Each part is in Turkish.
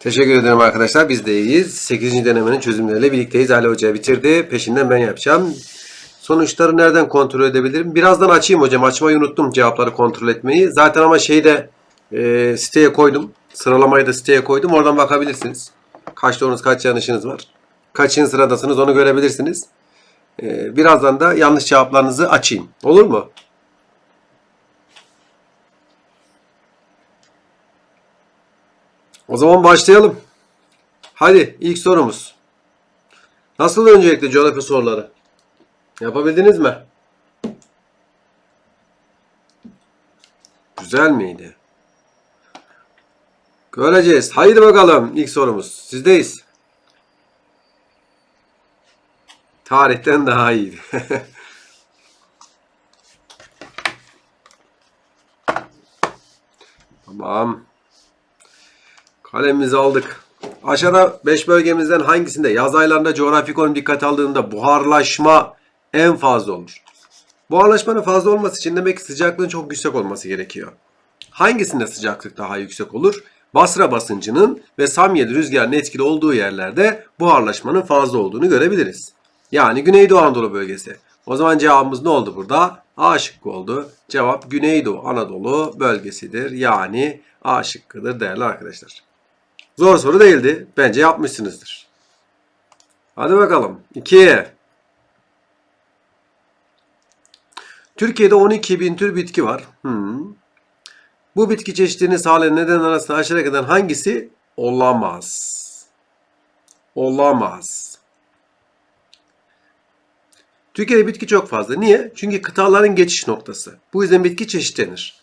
Teşekkür ederim arkadaşlar. Biz de iyiyiz. 8. denemenin çözümleriyle birlikteyiz. Ali Hoca bitirdi. Peşinden ben yapacağım. Sonuçları nereden kontrol edebilirim? Birazdan açayım hocam. Açmayı unuttum cevapları kontrol etmeyi. Zaten ama şeyi de e, siteye koydum. Sıralamayı da siteye koydum. Oradan bakabilirsiniz. Kaç doğrunuz kaç yanlışınız var. Kaçıncı sıradasınız onu görebilirsiniz. E, birazdan da yanlış cevaplarınızı açayım. Olur mu? O zaman başlayalım. Hadi ilk sorumuz. Nasıl öncelikle coğrafya soruları? Yapabildiniz mi? Güzel miydi? Göreceğiz. Haydi bakalım ilk sorumuz. Sizdeyiz. Tarihten daha iyiydi. tamam. Kalemimizi aldık. Aşağıda 5 bölgemizden hangisinde yaz aylarında coğrafi konum dikkat aldığında buharlaşma en fazla olur? Buharlaşmanın fazla olması için demek ki sıcaklığın çok yüksek olması gerekiyor. Hangisinde sıcaklık daha yüksek olur? Basra basıncının ve Samyeli rüzgarın etkili olduğu yerlerde buharlaşmanın fazla olduğunu görebiliriz. Yani Güneydoğu Anadolu bölgesi. O zaman cevabımız ne oldu burada? A şıkkı oldu. Cevap Güneydoğu Anadolu bölgesidir. Yani A şıkkıdır değerli arkadaşlar. Zor soru değildi. Bence yapmışsınızdır. Hadi bakalım. 2. Türkiye'de 12 bin tür bitki var. Hmm. Bu bitki çeşitlerini sağlayan neden arasında aşağıya kadar hangisi olamaz? Olamaz. Türkiye'de bitki çok fazla. Niye? Çünkü kıtaların geçiş noktası. Bu yüzden bitki çeşitlenir.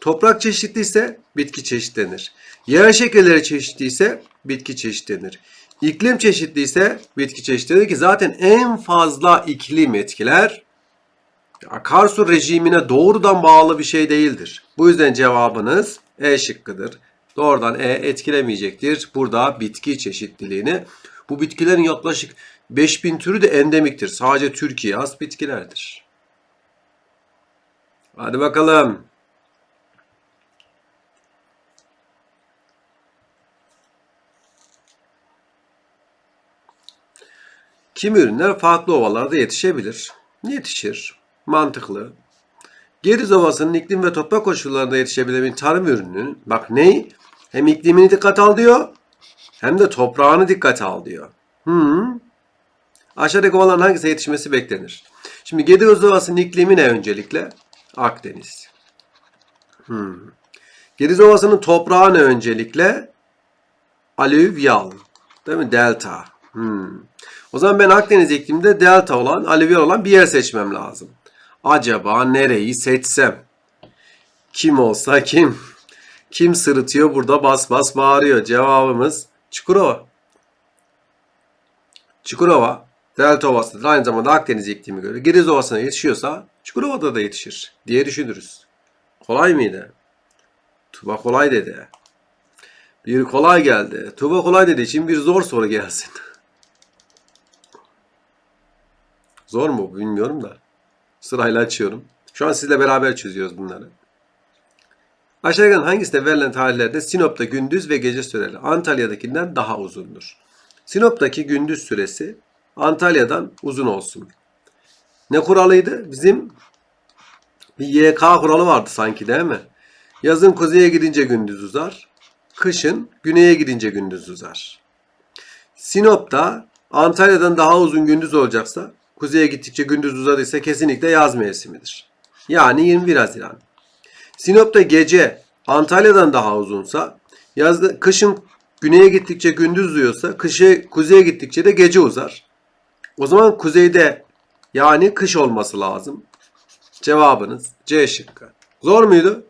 Toprak çeşitli ise bitki çeşitlenir. Yer şekilleri çeşitli ise bitki çeşitlenir. İklim çeşitli ise bitki çeşitlenir ki zaten en fazla iklim etkiler akarsu rejimine doğrudan bağlı bir şey değildir. Bu yüzden cevabınız E şıkkıdır. Doğrudan E etkilemeyecektir. Burada bitki çeşitliliğini. Bu bitkilerin yaklaşık 5000 türü de endemiktir. Sadece Türkiye has bitkilerdir. Hadi bakalım. Kimi ürünler farklı ovalarda yetişebilir. Yetişir. Mantıklı. Geriz Ovası'nın iklim ve toprak koşullarında yetişebilen bir tarım ürününün bak ney? Hem iklimini dikkat al diyor hem de toprağını dikkat al diyor. Hmm. Aşağıdaki ovaların hangisi yetişmesi beklenir? Şimdi Gediz Ovası'nın iklimi ne öncelikle? Akdeniz. Hmm. Gediz Ovası'nın toprağı ne öncelikle? Alüvyal. Değil mi? Delta. Hmm. O zaman ben Akdeniz ikliminde delta olan, alüvyal olan bir yer seçmem lazım. Acaba nereyi seçsem? Kim olsa kim? Kim sırıtıyor burada bas bas bağırıyor? Cevabımız Çukurova. Çukurova Delta Ovası'dır. Aynı zamanda Akdeniz iklimi göre. Gediz Ovası'na yetişiyorsa Çukurova'da da yetişir diye düşünürüz. Kolay mıydı? Tuba kolay dedi. Bir kolay geldi. Tuba kolay dediği için bir zor soru gelsin. Zor mu bilmiyorum da. Sırayla açıyorum. Şu an sizle beraber çözüyoruz bunları. Aşağıdan hangisinde verilen tarihlerde Sinop'ta gündüz ve gece süreleri Antalya'dakinden daha uzundur? Sinop'taki gündüz süresi Antalya'dan uzun olsun. Ne kuralıydı? Bizim bir YK kuralı vardı sanki değil mi? Yazın kuzeye gidince gündüz uzar. Kışın güneye gidince gündüz uzar. Sinop'ta Antalya'dan daha uzun gündüz olacaksa kuzeye gittikçe gündüz uzadıysa kesinlikle yaz mevsimidir. Yani 21 Haziran. Sinop'ta gece Antalya'dan daha uzunsa yazda, kışın güneye gittikçe gündüz uzuyorsa kışı, kuzeye gittikçe de gece uzar. O zaman kuzeyde yani kış olması lazım. Cevabınız C şıkkı. Zor muydu?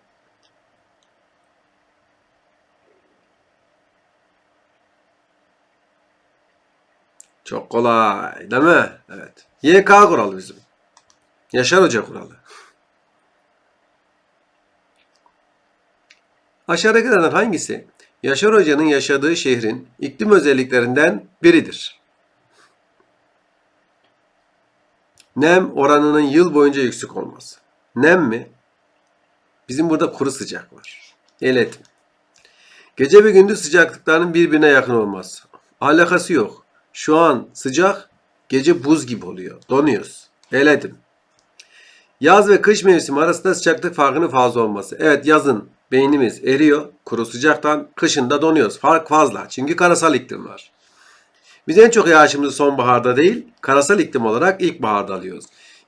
Çok kolay değil mi? Evet. YK kuralı bizim. Yaşar Hoca kuralı. Aşağıdakilerden hangisi Yaşar Hoca'nın yaşadığı şehrin iklim özelliklerinden biridir? Nem oranının yıl boyunca yüksek olması. Nem mi? Bizim burada kuru sıcak var. Eledim. Gece ve gündüz sıcaklıklarının birbirine yakın olması. Alakası yok. Şu an sıcak, gece buz gibi oluyor. Donuyoruz. Eledim. Yaz ve kış mevsimi arasında sıcaklık farkının fazla olması. Evet yazın beynimiz eriyor kuru sıcaktan. Kışın da donuyoruz. Fark fazla. Çünkü karasal iklim var. Biz en çok yağışımızı sonbaharda değil, karasal iklim olarak ilkbaharda alıyoruz.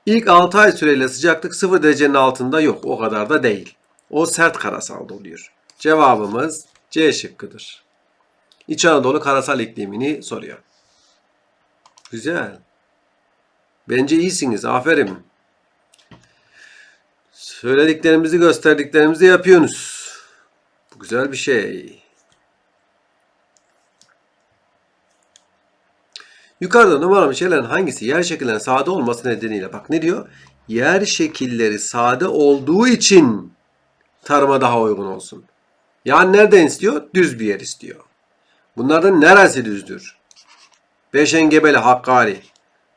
İlk 6 ay süreyle sıcaklık 0 derecenin altında yok. O kadar da değil. O sert karasalda oluyor. Cevabımız C şıkkıdır. İç Anadolu karasal iklimini soruyor. Güzel. Bence iyisiniz. Aferin. Söylediklerimizi gösterdiklerimizi yapıyorsunuz. Bu güzel bir şey. Yukarıda numaralı şeylerin hangisi yer şekillerinin sade olması nedeniyle bak ne diyor? Yer şekilleri sade olduğu için tarıma daha uygun olsun. Yani nereden istiyor? Düz bir yer istiyor. Bunlardan neresi düzdür? 5 engebeli Hakkari,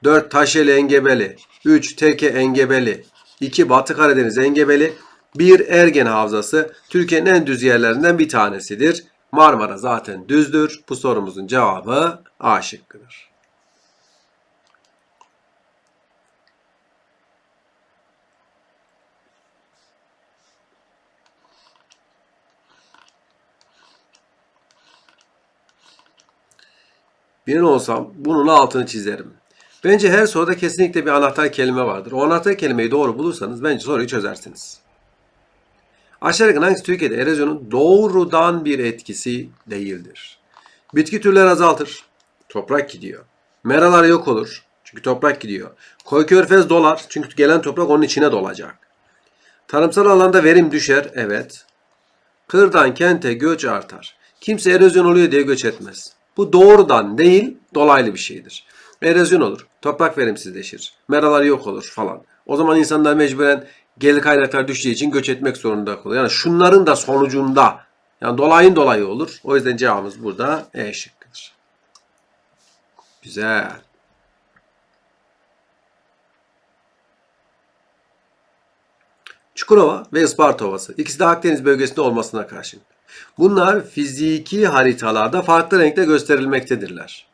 4 Taşeli engebeli, 3 Teke engebeli, 2 Batı Karadeniz engebeli, 1 Ergen Havzası Türkiye'nin en düz yerlerinden bir tanesidir. Marmara zaten düzdür. Bu sorumuzun cevabı A şıkkıdır. Ben olsam bunun altını çizerim. Bence her soruda kesinlikle bir anahtar kelime vardır. O anahtar kelimeyi doğru bulursanız bence soruyu çözersiniz. Aşağıdaki hangisi Türkiye'de erozyonun doğrudan bir etkisi değildir? Bitki türleri azaltır. Toprak gidiyor. Meralar yok olur. Çünkü toprak gidiyor. Koy körfez dolar. Çünkü gelen toprak onun içine dolacak. Tarımsal alanda verim düşer. Evet. Kırdan kente göç artar. Kimse erozyon oluyor diye göç etmez. Bu doğrudan değil, dolaylı bir şeydir. Erozyon olur, toprak verimsizleşir, meralar yok olur falan. O zaman insanlar mecburen gelir kaynaklar düşeceği için göç etmek zorunda kalıyor. Yani şunların da sonucunda, yani dolayın dolayı olur. O yüzden cevabımız burada E şıkkıdır. Güzel. Çukurova ve Isparta Ovası. İkisi de Akdeniz bölgesinde olmasına karşın. Bunlar fiziki haritalarda farklı renkte gösterilmektedirler.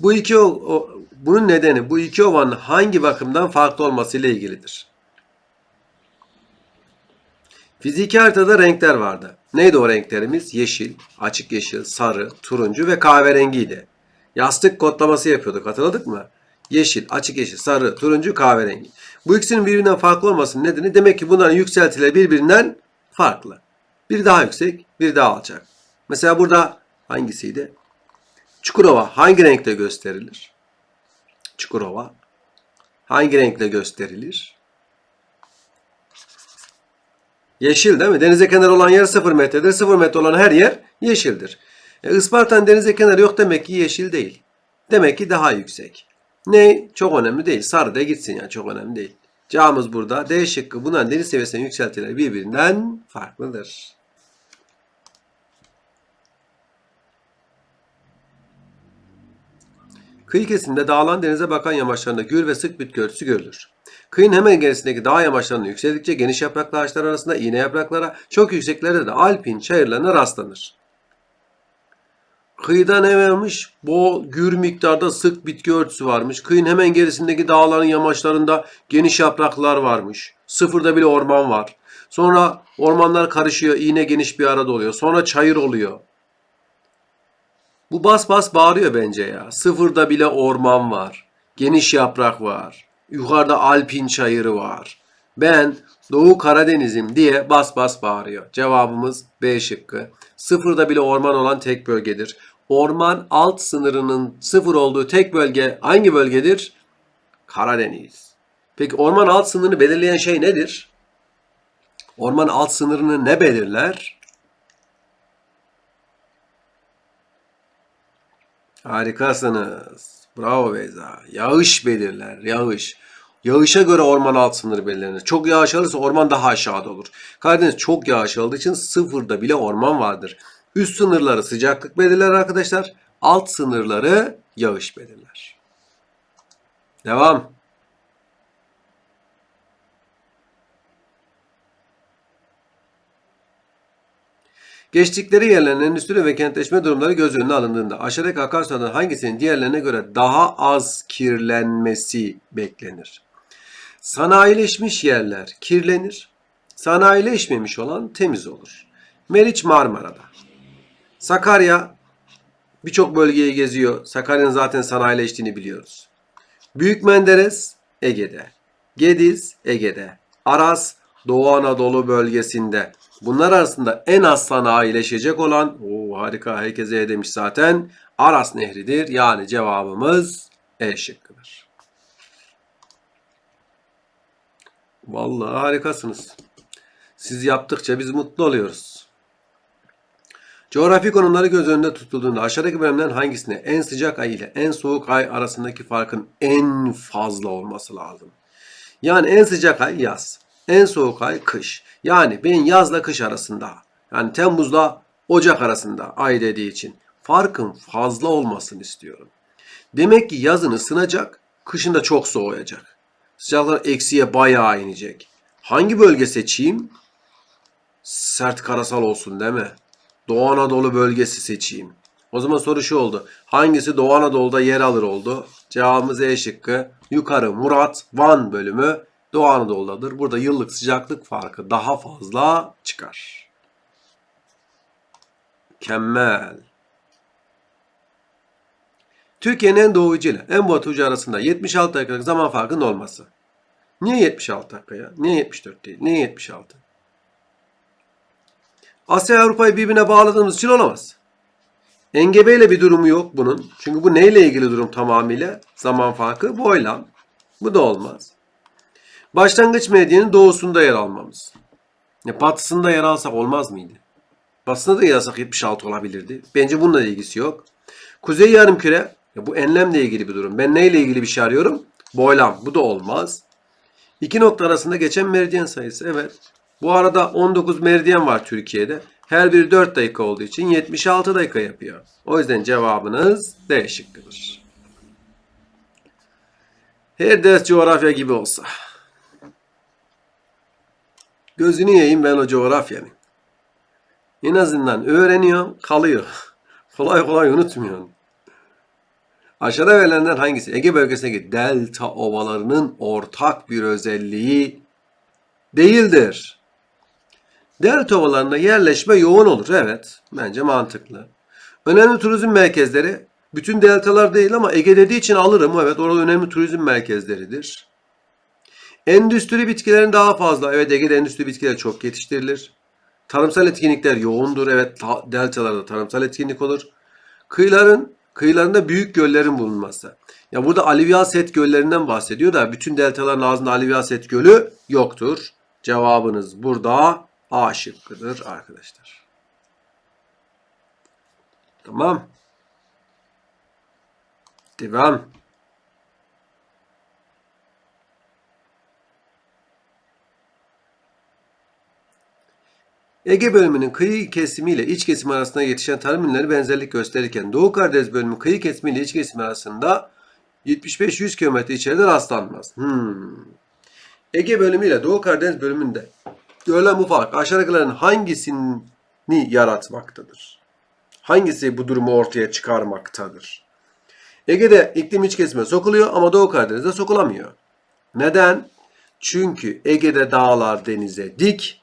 Bu iki o, bunun nedeni bu iki ovanın hangi bakımdan farklı olması ile ilgilidir. Fiziki haritada renkler vardı. Neydi o renklerimiz? Yeşil, açık yeşil, sarı, turuncu ve kahverengiydi. Yastık kodlaması yapıyorduk hatırladık mı? Yeşil, açık yeşil, sarı, turuncu, kahverengi. Bu ikisinin birbirinden farklı olmasının nedeni demek ki bunların yükseltileri birbirinden farklı. Biri daha yüksek, biri daha alçak. Mesela burada hangisiydi? Çukurova hangi renkte gösterilir? Çukurova hangi renkle gösterilir? Yeşil değil mi? Denize kenarı olan yer 0 metredir. 0 metre olan her yer yeşildir. E, Isparta'nın denize kenarı yok demek ki yeşil değil. Demek ki daha yüksek. Ne? Çok önemli değil. Sarı da gitsin yani çok önemli değil. Cevabımız burada. D şıkkı bunların deniz seviyesinin yükseltileri birbirinden farklıdır. Kıyı kesiminde dağılan denize bakan yamaçlarında gür ve sık bitki örtüsü görülür. Kıyın hemen gerisindeki dağ yamaçlarına yükseldikçe geniş yapraklı ağaçlar arasında iğne yapraklara, çok yükseklerde de alpin çayırlarına rastlanır. Kıyıda ne varmış? Bol gür miktarda sık bitki örtüsü varmış. Kıyın hemen gerisindeki dağların yamaçlarında geniş yapraklar varmış. Sıfırda bile orman var. Sonra ormanlar karışıyor, iğne geniş bir arada oluyor. Sonra çayır oluyor. Bu bas bas bağırıyor bence ya. Sıfırda bile orman var. Geniş yaprak var. Yukarıda alpin çayırı var. Ben Doğu Karadeniz'im diye bas bas bağırıyor. Cevabımız B şıkkı. Sıfırda bile orman olan tek bölgedir. Orman alt sınırının sıfır olduğu tek bölge hangi bölgedir? Karadeniz. Peki orman alt sınırını belirleyen şey nedir? Orman alt sınırını ne belirler? Harikasınız. Bravo Beyza. Yağış belirler. Yağış. Yağışa göre orman alt sınırı belirlenir. Çok yağış alırsa orman daha aşağıda olur. Karadeniz çok yağış aldığı için sıfırda bile orman vardır. Üst sınırları sıcaklık belirler arkadaşlar. Alt sınırları yağış belirler. Devam. Geçtikleri yerlerin endüstri ve kentleşme durumları göz önüne alındığında aşağıdaki akarsulardan hangisinin diğerlerine göre daha az kirlenmesi beklenir? Sanayileşmiş yerler kirlenir. Sanayileşmemiş olan temiz olur. Meriç Marmara'da. Sakarya birçok bölgeyi geziyor. Sakarya'nın zaten sanayileştiğini biliyoruz. Büyük Menderes Ege'de. Gediz Ege'de. Aras Doğu Anadolu bölgesinde. Bunlar arasında en az sanayileşecek olan, o harika herkese E demiş zaten, Aras Nehri'dir. Yani cevabımız E şıkkıdır. Vallahi harikasınız. Siz yaptıkça biz mutlu oluyoruz. Coğrafi konumları göz önünde tutulduğunda aşağıdaki bölümden hangisine en sıcak ay ile en soğuk ay arasındaki farkın en fazla olması lazım? Yani en sıcak ay yaz. En soğuk ay kış. Yani ben yazla kış arasında. Yani Temmuz'la Ocak arasında ay dediği için. Farkın fazla olmasını istiyorum. Demek ki yazın ısınacak, kışın da çok soğuyacak. Sıcaklar eksiye bayağı inecek. Hangi bölge seçeyim? Sert karasal olsun değil mi? Doğu Anadolu bölgesi seçeyim. O zaman soru şu oldu. Hangisi Doğu Anadolu'da yer alır oldu? Cevabımız E şıkkı. Yukarı Murat Van bölümü Doğu Anadolu'dadır. Burada yıllık sıcaklık farkı daha fazla çıkar. Mükemmel. Türkiye'nin en doğu ucu ile en batı ucu arasında 76 dakikalık zaman farkının olması. Niye 76 dakika ya? Niye 74 değil? Niye 76? Asya Avrupa'yı birbirine bağladığımız için olamaz. Engebeyle bir durumu yok bunun. Çünkü bu neyle ilgili durum tamamıyla? Zaman farkı boylam. Bu da olmaz. Başlangıç medyanın doğusunda yer almamız. Ya batısında yer alsak olmaz mıydı? Batısında da yer alsak 76 olabilirdi. Bence bununla ilgisi yok. Kuzey yarımküre ya bu enlemle ilgili bir durum. Ben neyle ilgili bir şey arıyorum? Boylam. Bu da olmaz. İki nokta arasında geçen meridyen sayısı. Evet. Bu arada 19 meridyen var Türkiye'de. Her biri 4 dakika olduğu için 76 dakika yapıyor. O yüzden cevabınız D şıkkıdır. Her ders coğrafya gibi olsa. Gözünü yiyeyim ben o coğrafyanın. En azından öğreniyor, kalıyor. kolay kolay unutmuyorsun. Aşağıda verilenler hangisi? Ege bölgesindeki delta ovalarının ortak bir özelliği değildir. Delta ovalarında yerleşme yoğun olur. Evet, bence mantıklı. Önemli turizm merkezleri bütün deltalar değil ama Ege dediği için alırım. Evet, orada önemli turizm merkezleridir. Endüstri bitkilerin daha fazla. Evet, Ege'de endüstri bitkileri çok yetiştirilir. Tarımsal etkinlikler yoğundur. Evet, ta- deltalarda tarımsal etkinlik olur. Kıyıların kıyılarında büyük göllerin bulunması. Ya burada Alivyaset göllerinden bahsediyor da bütün deltaların ağzında Alivyaset gölü yoktur. Cevabınız burada A şıkkıdır arkadaşlar. Tamam. Devam. Ege bölümünün kıyı kesimi ile iç kesimi arasında yetişen tarım ürünleri benzerlik gösterirken Doğu Karadeniz bölümünün kıyı kesimi ile iç kesimi arasında 75-100 km içeride rastlanmaz. Hmm. Ege bölümü ile Doğu Karadeniz bölümünde görülen bu fark aşağıdakilerin hangisini yaratmaktadır? Hangisi bu durumu ortaya çıkarmaktadır? Ege'de iklim iç kesime sokuluyor ama Doğu Karadeniz'de sokulamıyor. Neden? Çünkü Ege'de dağlar denize dik,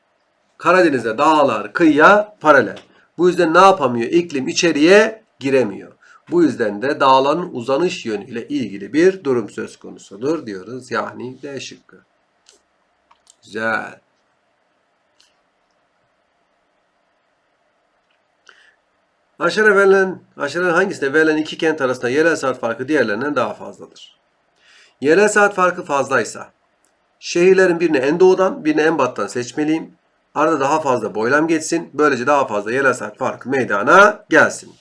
Karadeniz'de dağlar kıyıya paralel. Bu yüzden ne yapamıyor? İklim içeriye giremiyor. Bu yüzden de dağların uzanış yönüyle ilgili bir durum söz konusudur diyoruz. Yani D şıkkı. Güzel. Aşağıda verilen, aşağıda hangisinde verilen iki kent arasında yerel saat farkı diğerlerinden daha fazladır? Yerel saat farkı fazlaysa şehirlerin birini en doğudan birini en battan seçmeliyim. Arada daha fazla boylam geçsin. Böylece daha fazla yerel saat farkı meydana gelsin.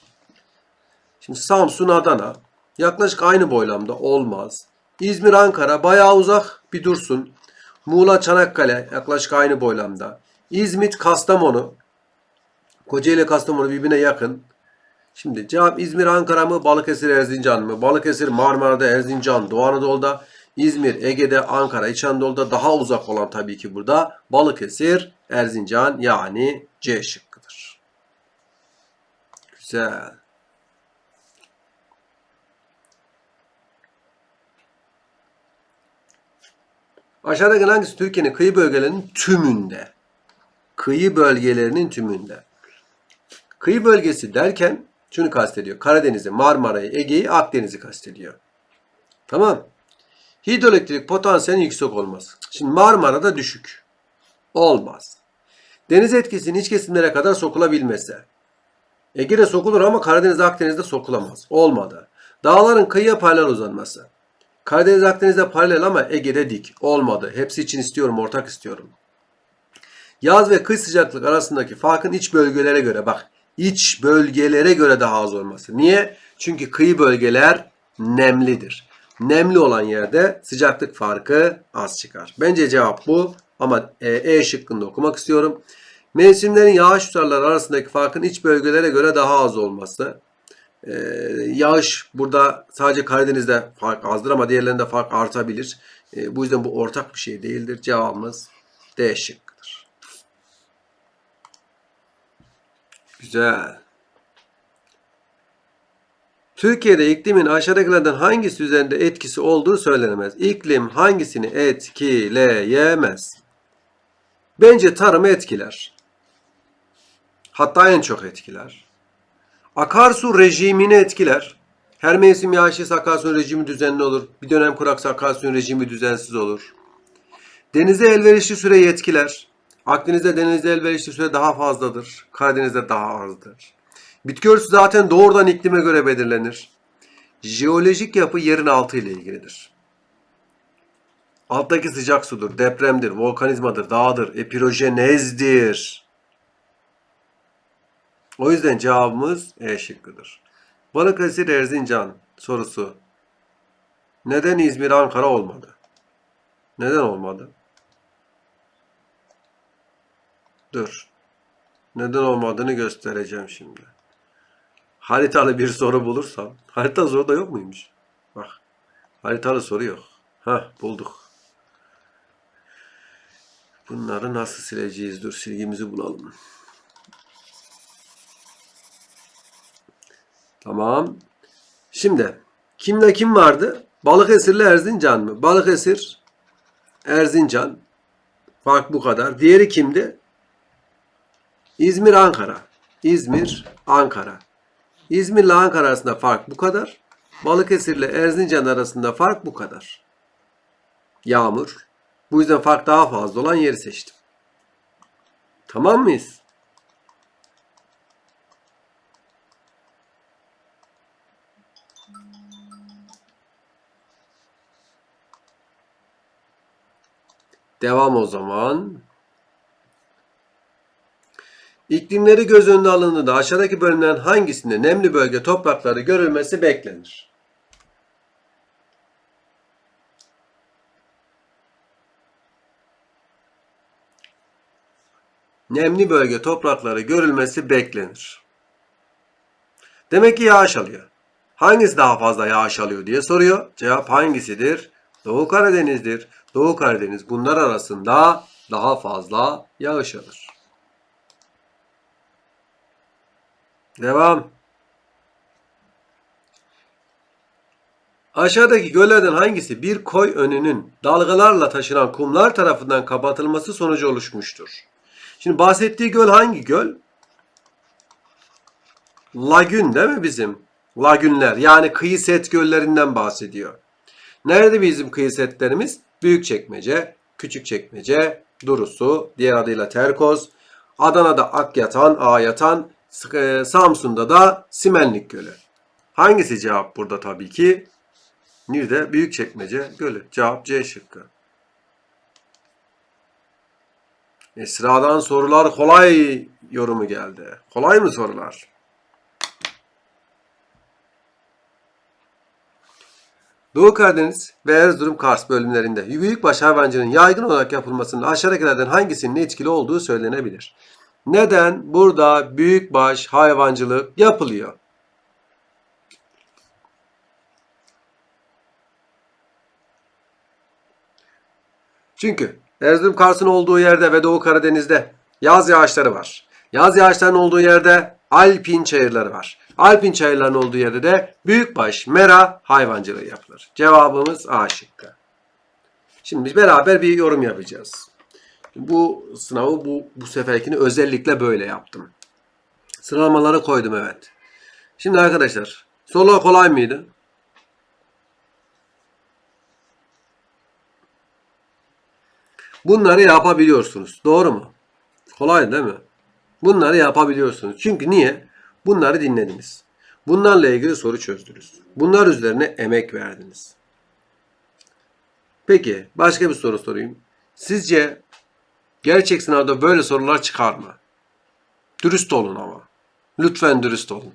Şimdi Samsun, Adana yaklaşık aynı boylamda olmaz. İzmir, Ankara bayağı uzak bir dursun. Muğla, Çanakkale yaklaşık aynı boylamda. İzmit, Kastamonu. Kocaeli, Kastamonu birbirine yakın. Şimdi cevap İzmir, Ankara mı? Balıkesir, Erzincan mı? Balıkesir, Marmara'da, Erzincan, Doğu Anadolu'da. İzmir, Ege'de, Ankara, İç Anadolu'da daha uzak olan tabii ki burada Balıkesir, Erzincan yani C şıkkıdır. Güzel. Aşağıdaki hangisi Türkiye'nin kıyı bölgelerinin tümünde? Kıyı bölgelerinin tümünde. Kıyı bölgesi derken şunu kastediyor. Karadeniz'i, Marmara'yı, Ege'yi, Akdeniz'i kastediyor. Tamam. Hidroelektrik potansiyelin yüksek olmaz. Şimdi Marmara'da düşük. Olmaz. Deniz etkisinin iç kesimlere kadar sokulabilmesi. Ege'de sokulur ama Karadeniz, Akdeniz'de sokulamaz. Olmadı. Dağların kıyıya paralel uzanması. Karadeniz, Akdeniz'de paralel ama Ege'de dik. Olmadı. Hepsi için istiyorum, ortak istiyorum. Yaz ve kış sıcaklık arasındaki farkın iç bölgelere göre bak iç bölgelere göre daha az olması. Niye? Çünkü kıyı bölgeler nemlidir. Nemli olan yerde sıcaklık farkı az çıkar. Bence cevap bu ama e, e şıkkında okumak istiyorum. Mevsimlerin yağış tutarları arasındaki farkın iç bölgelere göre daha az olması. Ee, yağış burada sadece Karadeniz'de fark azdır ama diğerlerinde fark artabilir. Ee, bu yüzden bu ortak bir şey değildir. Cevabımız D şıkkıdır. Güzel. Türkiye'de iklimin aşağıdakilerden hangisi üzerinde etkisi olduğu söylenemez. İklim hangisini etkileyemez? Bence tarımı etkiler. Hatta en çok etkiler. Akarsu rejimini etkiler. Her mevsim yağışlıysa akarsu rejimi düzenli olur. Bir dönem kuraksa akarsu rejimi düzensiz olur. Denize elverişli süreyi etkiler. Akdeniz'de denize elverişli süre daha fazladır. Karadeniz'de daha azdır. Bitki örtüsü zaten doğrudan iklime göre belirlenir. Jeolojik yapı yerin altı ile ilgilidir. Alttaki sıcak sudur, depremdir, volkanizmadır, dağdır, epirojenezdir. O yüzden cevabımız E şıkkıdır. Balıkesir Erzincan sorusu. Neden İzmir Ankara olmadı? Neden olmadı? Dur. Neden olmadığını göstereceğim şimdi. Haritalı bir soru bulursam. Harita soru da yok muymuş? Bak. Haritalı soru yok. Hah bulduk. Bunları nasıl sileceğiz? Dur silgimizi bulalım. Tamam. Şimdi kimle kim vardı? Balıkesir'le Erzincan mı? Balıkesir, Erzincan. Fark bu kadar. Diğeri kimdi? İzmir, Ankara. İzmir, Ankara. İzmir Ankara arasında fark bu kadar. Balıkesir ile Erzincan arasında fark bu kadar. Yağmur. Bu yüzden fark daha fazla olan yeri seçtim. Tamam mıyız? Devam o zaman. İklimleri göz önüne alındığında aşağıdaki bölümlerin hangisinde nemli bölge toprakları görülmesi beklenir? Nemli bölge toprakları görülmesi beklenir. Demek ki yağış alıyor. Hangisi daha fazla yağış alıyor diye soruyor. Cevap hangisidir? Doğu Karadeniz'dir. Doğu Karadeniz bunlar arasında daha fazla yağış alır. Devam. Aşağıdaki göllerden hangisi bir koy önünün dalgalarla taşınan kumlar tarafından kapatılması sonucu oluşmuştur? Şimdi bahsettiği göl hangi göl? Lagün değil mi bizim? Lagünler yani kıyı set göllerinden bahsediyor. Nerede bizim kıyı setlerimiz? Büyükçekmece, Küçükçekmece, Durusu, diğer adıyla Terkoz, Adana'da Akyatan, Ağyatan, e, Samsun'da da Simenlik Gölü. Hangisi cevap burada tabii ki? Nirde Büyükçekmece Gölü. Cevap C şıkkı. Esra'dan sorular kolay yorumu geldi. Kolay mı sorular? Doğu Karadeniz ve Erzurum Kars bölümlerinde büyükbaş hayvancılığın yaygın olarak yapılmasının aşağıdakilerden hangisinin etkili olduğu söylenebilir. Neden burada büyükbaş hayvancılık yapılıyor? Çünkü Erzurum Kars'ın olduğu yerde ve Doğu Karadeniz'de yaz yağışları var. Yaz yağışlarının olduğu yerde alpin çayırları var. Alpin çayırlarının olduğu yerde de büyükbaş mera hayvancılığı yapılır. Cevabımız A şıkkı. Şimdi beraber bir yorum yapacağız. Bu sınavı bu, bu seferkini özellikle böyle yaptım. Sıralamaları koydum evet. Şimdi arkadaşlar sorular kolay mıydı? Bunları yapabiliyorsunuz. Doğru mu? Kolay değil mi? Bunları yapabiliyorsunuz. Çünkü niye? Bunları dinlediniz. Bunlarla ilgili soru çözdünüz. Bunlar üzerine emek verdiniz. Peki başka bir soru sorayım. Sizce gerçek sınavda böyle sorular çıkar mı? Dürüst olun ama. Lütfen dürüst olun.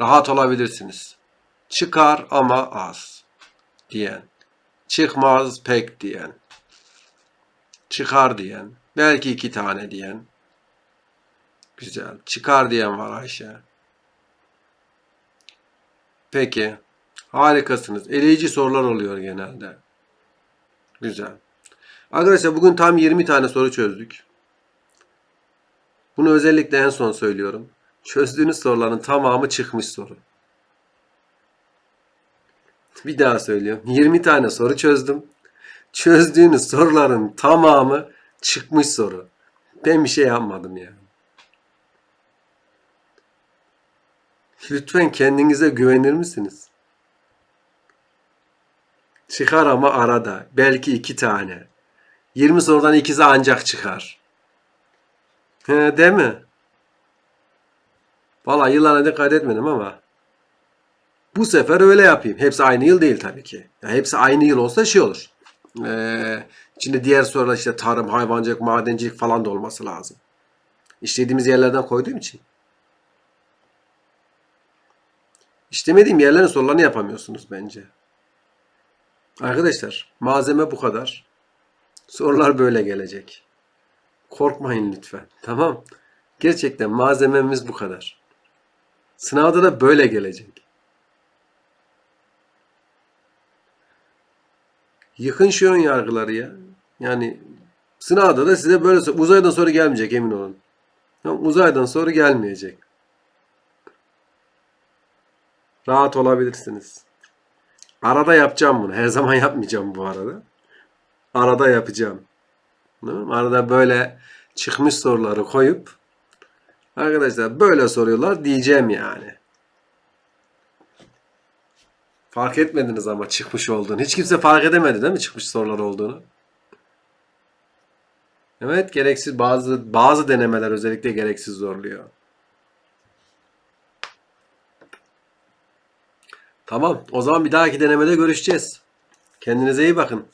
Rahat olabilirsiniz. Çıkar ama az diyen. Çıkmaz pek diyen. Çıkar diyen. Belki iki tane diyen. Güzel. Çıkar diyen var Ayşe. Peki. Harikasınız. Eleyici sorular oluyor genelde. Güzel. Arkadaşlar bugün tam 20 tane soru çözdük. Bunu özellikle en son söylüyorum. Çözdüğünüz soruların tamamı çıkmış soru. Bir daha söylüyorum. 20 tane soru çözdüm. Çözdüğünüz soruların tamamı çıkmış soru. Ben bir şey yapmadım yani. Lütfen kendinize güvenir misiniz? Çıkar ama arada. Belki iki tane. 20 sorudan ikisi ancak çıkar. He, değil mi? Vallahi yıllara dikkat etmedim ama bu sefer öyle yapayım. Hepsi aynı yıl değil tabii ki. Ya hepsi aynı yıl olsa şey olur. Ee, içinde diğer sorular işte tarım, hayvancılık, madencilik falan da olması lazım. İşlediğimiz yerlerden koyduğum için. İşlemediğim yerlerin sorularını yapamıyorsunuz bence. Arkadaşlar malzeme bu kadar. Sorular böyle gelecek. Korkmayın lütfen. Tamam. Gerçekten malzememiz bu kadar. Sınavda da böyle gelecek. Yıkın şu ön yargıları ya. Yani sınavda da size böyle uzaydan soru gelmeyecek emin olun. Uzaydan soru gelmeyecek. Rahat olabilirsiniz. Arada yapacağım bunu. Her zaman yapmayacağım bu arada. Arada yapacağım. Arada böyle çıkmış soruları koyup arkadaşlar böyle soruyorlar diyeceğim yani. Fark etmediniz ama çıkmış olduğunu. Hiç kimse fark edemedi değil mi çıkmış sorular olduğunu? Evet gereksiz bazı bazı denemeler özellikle gereksiz zorluyor. Tamam. O zaman bir dahaki denemede görüşeceğiz. Kendinize iyi bakın.